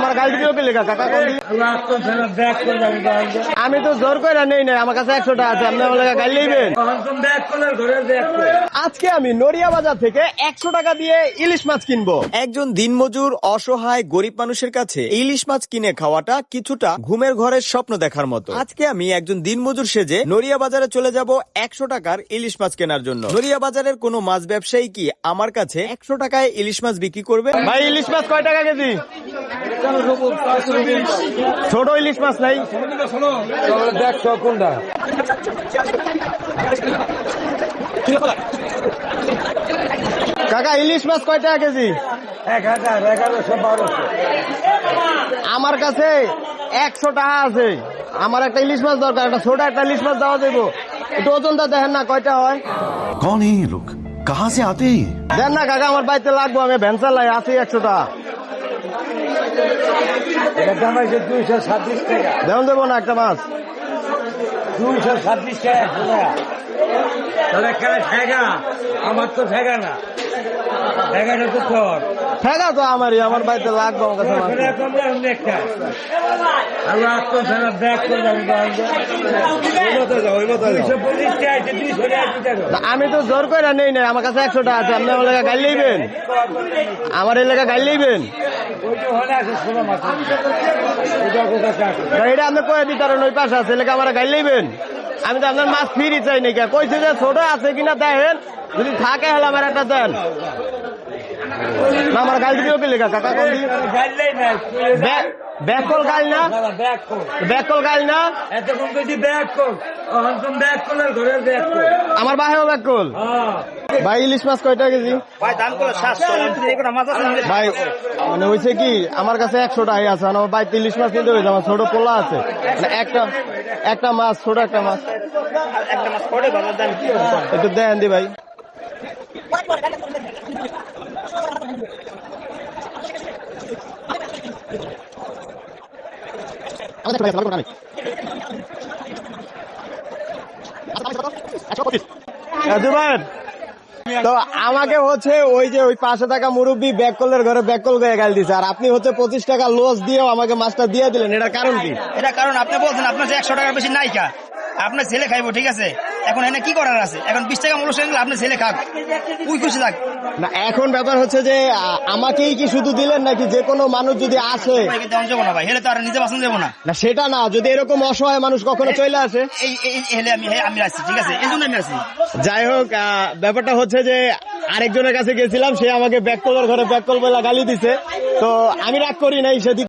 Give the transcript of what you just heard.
Mamá. কাকা আমি তো জোর করে নেই নাই আমার কাছে একশো টাকা আছে আপনি আমার ব্যাক করে। আজকে আমি নড়িয়া বাজার থেকে একশো টাকা দিয়ে ইলিশ মাছ কিনবো। একজন দিনমজুর অসহায় গরিব মানুষের কাছে ইলিশ মাছ কিনে খাওয়াটা কিছুটা ঘুমের ঘরের স্বপ্ন দেখার মতো। আজকে আমি একজন দিনমজুর সেজে নড়িয়া বাজারে চলে যাব একশো টাকার ইলিশ মাছ কেনার জন্য। নড়িয়া বাজারের কোনো মাছ ব্যবসায়ী কি আমার কাছে একশো টাকায় ইলিশ মাছ বিক্রি করবে? ভাই ইলিশ মাছ কয় টাকা কেজি? ছোট ইলিশ মাছ নাই। দেখছ কোনটা? কাকা ইলিশ মাছ কয় টাকা কেজি? এক হাজার এগারোশো বারোশো। আমার কাছে একশো টাকা আছে। আমার একটা ইলিশ মাছ দরকার একটা ছোট একটা ইলিশ মাছ দেওয়া দেবো একটু ওজনটা দেখেন না কয়টা হয়? কোন লোক? কাহা সে আতে দেন না কাকা আমার বাড়িতে লাগবো আমি ভ্যানসার লাগে আছি একশো টাকা। এটা দাম আছে দুইশো ছাব্বিশ টাকা। দেন দেবো না একটা মাছ। দুইশো ছাব্বিশ টাকা ঠেকা। আমার তো ঠেকা না। ঠেকাটা তো তোর। ঠেকা তো আমারই আমার বাড়িতে লাগবো আমার কাছে আমি তো জোর করে নেই নাই আমার কাছে একশো টাকা আছে আপনি আমার লেগে গাড়ি লইবেন আমার এলাকা গাড়ি লইবেন গাড়িটা আপনি কয়ে দিতারেন ওই পাশে আছে এলাকা আমার গাড়ি লইবেন আমি তো আপনার মাছ ফিরি চাই নাকি? কইছে যে ছোট আছে কিনা দেখেন যদি থাকে হলে আমার একটা দেন। না আমার গাড়ি দিও পেলে লেখা কাকা নাই ব্যাকল গাড়ি না ব্যাকল গাড়ি না? এতক্ষণ যদি ব্যাক কর তখন তুমি ব্যাক করলে ঘরে ব্যাক কর আমার বাহেও ব্যাকল হ্যাঁ। ভাই ইলিশ মাছ কয়টা কেজি? ভাই মানে হয়েছে কি আমার কাছে একশো টাকা আছে আর আমার বাড়িতে ইলিশ মাছ নিতে হয়েছে আমার ছোট পোলা আছে। মানে একটা একটা মাছ ছোট একটা মাছ। একটা একটু দেন দি ভাই। জুবাইর তো আমাকে হচ্ছে ওই যে ওই পাঁচশো টাকা মুরব্বী ব্যাক কলের ঘরে ব্যাক কল গয়ে গাল দিছে। আর আপনি হচ্ছে পঁচিশ টাকা লস দিয়েও আমাকে মাছটা দিয়ে দিলেন। এটার কারণ কি? এটা কারণ আপনি বলছেন আপনার একশো টাকার বেশি নাইকা আপনার ছেলে খাইবো ঠিক আছে? এখন এনে কি করার আছে? এখন বিশ টাকা মূল্য সেগুলো আপনার ছেলে খাক। উই খুশি থাক। না এখন ব্যাপার হচ্ছে যে আমাকেই কি শুধু দিলেন নাকি যে কোনো মানুষ যদি আসে? দেওয়া না ভাই হেলে তো আর নিজে বাসন যাব না। না সেটা না যদি এরকম অসহায় মানুষ কখনো চলে আসে? এই হেলে আমি আমি আসছি ঠিক আছে? এই জন্য আমি আসছি। যাই হোক ব্যাপারটা হচ্ছে যে আরেকজনের কাছে গেছিলাম সে আমাকে ব্যাক কলের ঘরে ব্যাক কল বলে গালি দিছে। তো আমি রাগ করি নাই সেদিক